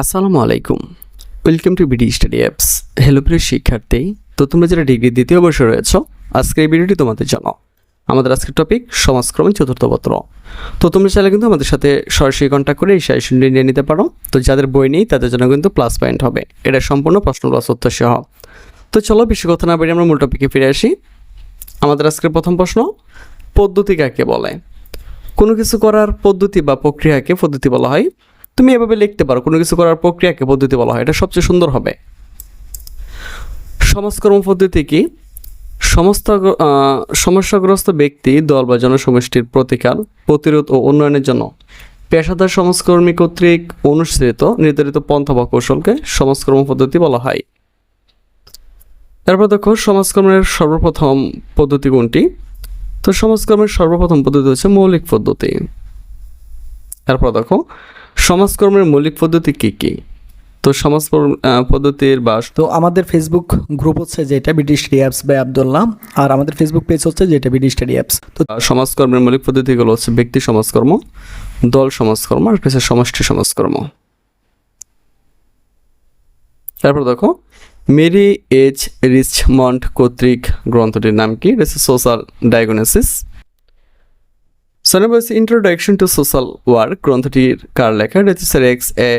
আসসালামু আলাইকুম। Welcome to BD study apps hello প্রিয় শিক্ষার্থী। তো তোমরা যারা ডিগ্রি দ্বিতীয় বর্ষে রয়েছো, আজকের এই ভিডিওটি তোমাদের জন্য। আমাদের আজকের টপিক সমাজক্রমে চতুর্থ পত্র। তো তোমরা চাইলে কিন্তু আমাদের সাথে সরাসরি কন্ট্যাক্ট করে এই সাজেশনটি নিয়ে নিতে পারো। তো যাদের বই নেই, তাদের জন্য কিন্তু প্লাস পয়েন্ট হবে। এটা সম্পূর্ণ প্রশ্ন প্লাস উত্তর সহ। তো চলো বেশি কথা না বেরিয়ে আমরা মূল টপিকে ফিরে আসি। আমাদের আজকের প্রথম প্রশ্ন, পদ্ধতি কাকে বলে? কোনো কিছু করার পদ্ধতি বা প্রক্রিয়াকে পদ্ধতি বলা হয়। তুমি এভাবে লিখতে পারো, কোনো কিছু করার প্রক্রিয়াকে পদ্ধতি বলা হয়। এটা সবচেয়ে সুন্দর হবে। সমাজকর্ম পদ্ধতি কি? সমস্ত সমস্যাগ্রস্ত ব্যক্তি, দল বা জনসমষ্টির প্রতিকার, প্রতিরোধ ও উন্নয়নের জন্য পেশাদার সমাজকর্মী কর্তৃক অনুসৃত নির্ধারিত পন্থা বা কৌশলকে সমাজকর্ম পদ্ধতি বলা হয়। তারপর দেখো, সমাজকর্মের সর্বপ্রথম পদ্ধতি কোনটি? তো সমাজকর্মের সর্বপ্রথম পদ্ধতি হচ্ছে মৌলিক পদ্ধতি। তারপর দেখো সমাজকর্মের মৌলিক পদ্ধতি কী কী? তো সমাজ পদ্ধতির বাস তো আমাদের ফেসবুক গ্রুপ হচ্ছে যেটা BD study apps by Abdullah আর আমাদের ফেসবুক পেজ হচ্ছে যেটা বিডি স্টাডি অ্যাপস তো সমাজকর্মের মৌলিক পদ্ধতিগুলো হচ্ছে ব্যক্তি সমাজকর্ম দল সমাজকর্ম আর কিছু সমষ্টি সমাজকর্ম। তারপর দেখো মেরি এইচ রিচমন্ড কর্তৃক গ্রন্থটির নাম কি? সোশ্যাল ডায়াগনোসিস সনেবাস ইন্ট্রোডাকশন টু সোশ্যাল ওয়ার্ক গ্রন্থটির কার লেখা রেসিসার এক্স এ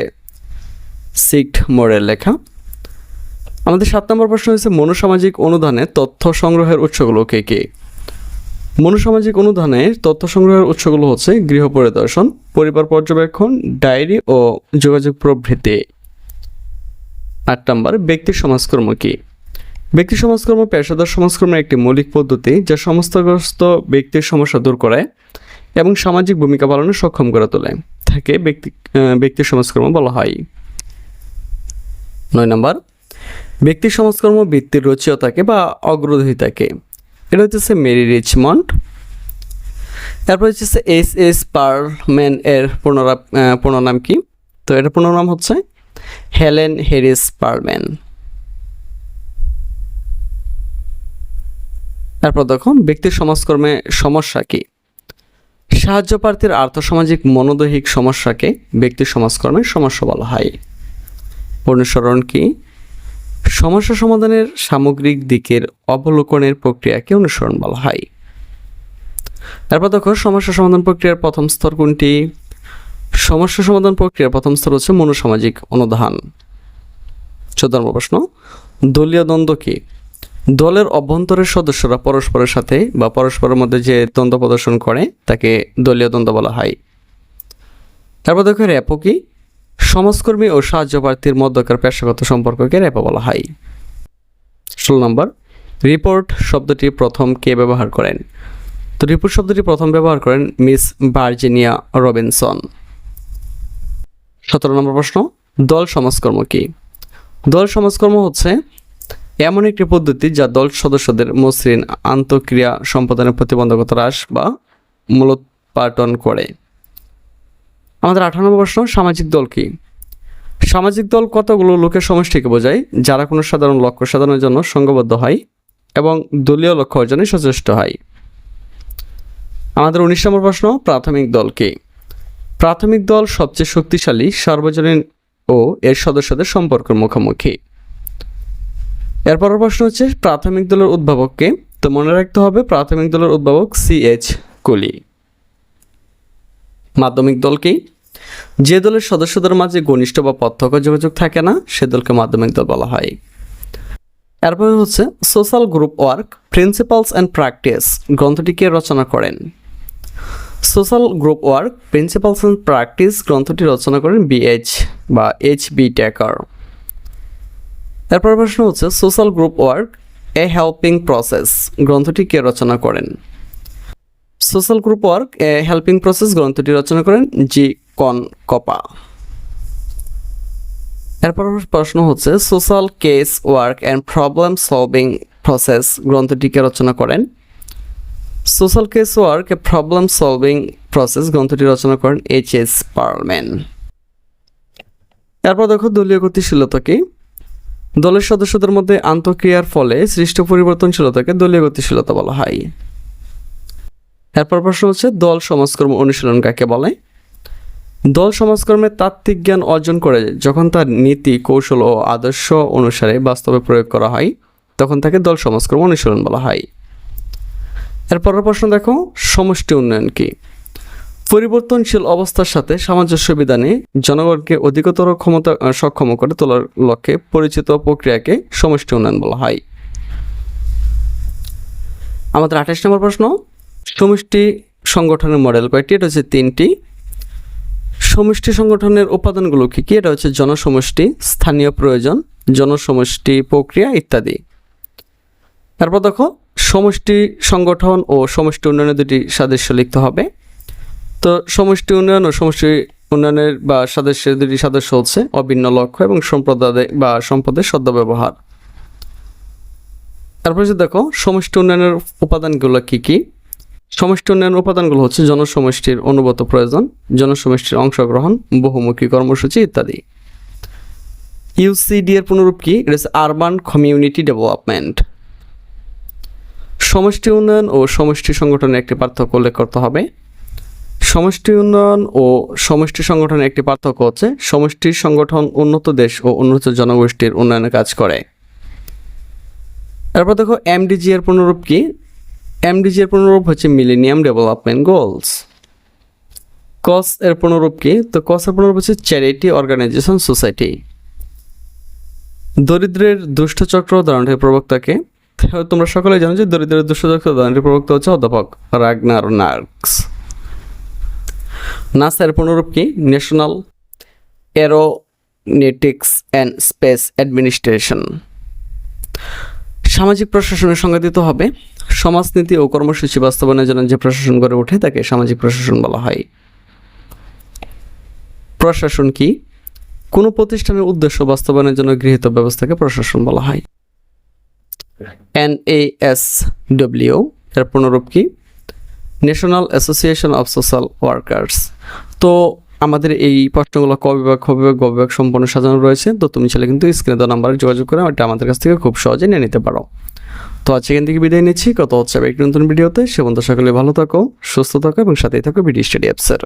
সিক্ট মোড়ের লেখা। আমাদের সাত নম্বর প্রশ্ন হচ্ছে মনোসামাজিক অনুদানে তথ্য সংগ্রহের উৎসগুলো কে কে? মনোসামাজিক অনুদানে তথ্য সংগ্রহের উৎসগুলো হচ্ছে গৃহ পরিদর্শন পরিবার পর্যবেক্ষণ, ডায়েরি ও যোগাযোগ প্রভৃতি। আট নম্বর, ব্যক্তি সমাজকর্ম কী? ব্যক্তি সমাজকর্ম, পেশাদার সমাজকর্মের একটি মৌলিক পদ্ধতি যা সমস্তগ্রস্ত ব্যক্তির সমস্যা দূর করে। এবং সামাজিক ভূমিকা পালনে সক্ষম করে তোলে, তাকে ব্যক্তি ব্যক্তি সমাজকর্ম বলা হয়। নয় নম্বর, ব্যক্তি সমাজকর্ম বৃত্তির রচয়তাকে বা অগ্রদহিতাকে এটা হচ্ছে মেরি রিচমন্ড। তারপর হচ্ছে এস এস পারম্যান এর পুনরা পুনর্নাম কি? তো এটার পুনর্নাম হচ্ছে হেলেন হেরিস পারম্যান তারপর দেখো ব্যক্তির সমাজকর্মে সমস্যা কি? সাহায্য প্রার্থীর আর্থসামাজিক মনোদৈহিক সমস্যাকে ব্যক্তির সমাজকর্মের সমস্যা বলা হয়। অনুসরণ কি? সমস্যা সমাধানের সামগ্রিক দিকের অবলোকনের প্রক্রিয়াকে অনুসরণ বলা হয়। তারপর দেখো, সমস্যা সমাধান প্রক্রিয়ার প্রথম স্তর কোনটি? সমস্যা সমাধান প্রক্রিয়ার প্রথম স্তর হচ্ছে মনোসামাজিক অনুধান চোদ্দ প্রশ্ন, দলীয় দ্বন্দ্ব কি? দলের অভ্যন্তরের সদস্যরা পরস্পরের সাথে বা পরস্পরের মধ্যে যে দ্বন্দ্ব প্রদর্শন করে, তাকে দলীয় দ্বন্দ্ব বলা হয়। তারপর দেখো র্যাপো কি? সমাজকর্মী ও সাহায্য প্রার্থীর মধ্যকার পেশাগত সম্পর্ককে র্যাপো বলা হয়। ষোলো নম্বর, রিপোর্ট শব্দটি প্রথম কে ব্যবহার করেন? তো রিপোর্ট শব্দটি প্রথম ব্যবহার করেন মিস ভার্জিনিয়া রবিনসন। সতেরো নম্বর প্রশ্ন, দল সমাজকর্ম কি? দল সমাজকর্ম হচ্ছে এমন একটি পদ্ধতি যা দল সদস্যদের মসৃণ আন্তঃক্রিয়া সম্পাদনের প্রতিবন্ধকতা হ্রাস বা মূলোৎপাটন করে। আমাদের আঠারো নম্বর প্রশ্ন, সামাজিক দল কি? সামাজিক দল কতগুলো লোকের সমষ্টিকে বোঝায়? যারা কোনো সাধারণ লক্ষ্য সাধনের জন্য সংঘবদ্ধ হয় এবং দলীয় লক্ষ্য অর্জনে সচেষ্ট হয়। আমাদের উনিশ নম্বর প্রশ্ন, প্রাথমিক দল কি? প্রাথমিক দল সবচেয়ে শক্তিশালী, সার্বজনীন ও এর সদস্যদের সম্পর্কের মুখোমুখি। এরপর প্রশ্ন হচ্ছে, প্রাথমিক দলের উদ্ভাবককে, তো মনে রাখতে হবে প্রাথমিক দলের উদ্ভাবক সি এইচ কুলি মাধ্যমিক দল কি? যে দলের সদস্যদের মাঝে ঘনিষ্ঠ বা প্রত্যক্ষ যোগাযোগ থাকে না, সে দলকে মাধ্যমিক দল বলা হয়। এরপরে হচ্ছে social group work principles and practice গ্রন্থটি কে রচনা করেন? Social group work principles and practice গ্রন্থটি রচনা করেন বিএইচ বা এইচ বি ট্যাকার এরপর প্রশ্ন হচ্ছে social group work a helping process গ্রন্থটি কে রচনা করেন? Social group work a helping process গ্রন্থটি রচনা করেন জি কন কপা। এরপর প্রশ্ন হচ্ছে social case work and problem solving process গ্রন্থটিকে রচনা করেন? Social case work a problem solving process গ্রন্থটি রচনা করেন এইচ এস পারম্যান এরপর দেখো, দলীয় গতিশীলতা কি? দলের সদস্যদের মধ্যে আন্তঃক্রিয়ার ফলে সৃষ্ট পরিবর্তনশীলতাকে দলীয় গতিশীলতা বলা হয়। এরপর প্রশ্ন হচ্ছে, দল সমাজকর্ম অনুশীলন কাকে বলে? দল সমাজকর্মে তাত্ত্বিক জ্ঞান অর্জন করে যখন তার নীতি, কৌশল ও আদর্শ অনুসারে বাস্তবে প্রয়োগ করা হয়, তখন তাকে দল সমাজকর্ম অনুশীলন বলা হয়। এরপরের প্রশ্ন দেখো, সমষ্টি উন্নয়ন কি? পরিবর্তনশীল অবস্থার সাথে সামঞ্জস্য বিধানে জনগণকে অধিকতর ক্ষমতা সক্ষম করে তোলার লক্ষ্যে পরিচিত প্রক্রিয়াকে সমষ্টি উন্নয়ন বলা হয়। আমাদের আঠাশ নম্বর প্রশ্ন। সমষ্টি সংগঠনের মডেল কয়টি? এটা হচ্ছে তিনটি। সমষ্টি সংগঠনের উপাদানগুলো কি কি? এটা হচ্ছে জনসমষ্টি, স্থানীয় প্রয়োজন, জনসমষ্টি প্রক্রিয়া ইত্যাদি। তারপর দেখো, সমষ্টি সংগঠন ও সমষ্টি উন্নয়নের দুটি সাদৃশ্য লিখতে হবে। তো সমষ্টি উন্নয়ন ও সমষ্টি উন্নয়নের বা সাদৃশ্যের দুটি সাদৃশ্য হচ্ছে অভিন্ন লক্ষ্য এবং সম্প্রদায় বা সম্পদের সদ্ব্যবহার। তারপর যে দেখো, সমষ্টি উন্নয়নের উপাদানগুলো কি কি? সমষ্টি উন্নয়নের উপাদানগুলো হচ্ছে জনসমষ্টির অনুগত প্রয়োজন, জনসমষ্টির অংশগ্রহণ, বহুমুখী কর্মসূচি ইত্যাদি। ইউসিডি এর পুনরূপ কি? আরবান কমিউনিটি ডেভেলপমেন্ট সমষ্টি উন্নয়ন ও সমষ্টি সংগঠনের একটি পার্থক্য উল্লেখ করতে হবে। সমষ্টি উন্নয়ন ও সমষ্টি সংগঠনের একটি পার্থক্য হচ্ছে সমষ্টির সংগঠন উন্নত দেশ ও উন্নত জনগোষ্ঠীর উন্নয়নে কাজ করে। তারপর দেখো এমডিজি এর পুনরূপ কি? এমডিজি এর পুনরূপ হচ্ছে মিলেনিয়াম ডেভেলপমেন্ট গোলস কস এর পুনরূপ কি? তো কস এর পুনরূপ হচ্ছে চ্যারিটি অর্গানাইজেশন সোসাইটি দরিদ্রের দুষ্টচক্র ধারণের প্রবক্তাকে তোমরা সকলে জানো যে দরিদ্রের দুষ্টচক্র ধারণের প্রবক্তা হচ্ছে অধ্যাপক রাগনার নার্কস। নাসার পুনরূপ কি? National aeronautics and space administration সামাজিক প্রশাসনের সংজ্ঞা দিতে হবে। সমাজনীতি ও কর্মসূচি বাস্তবায়নের জন্য যে প্রশাসন গড়ে ওঠে, তাকে সামাজিক প্রশাসন বলা হয়। প্রশাসন কি? কোনো প্রতিষ্ঠানের উদ্দেশ্য বাস্তবায়নের জন্য গৃহীত ব্যবস্থাকে প্রশাসন বলা হয়। এন এ এস ডব্লিউ এর পুনরূপ কি? National association of social workers তো আমাদের এই প্রশ্নগুলো ক বিভাগ, খ বিভাগ, গ সম্পূর্ণ সাজানো রয়েছে। তো তুমি ছেলে কিন্তু স্ক্রিনে দেওয়া নাম্বারে যোগাযোগ করে এটা আমাদের কাছ থেকে খুব সহজে নিয়ে নিতে পারো। তো আজ এখান থেকে বিদায় নিচ্ছি। কত হচ্ছে একটি নতুন ভিডিওতে। সে বন্ধু সকলে ভালো থাকো, সুস্থ থাকো এবং সাথেই থাকো বিডি স্টাডি অ্যাপসের।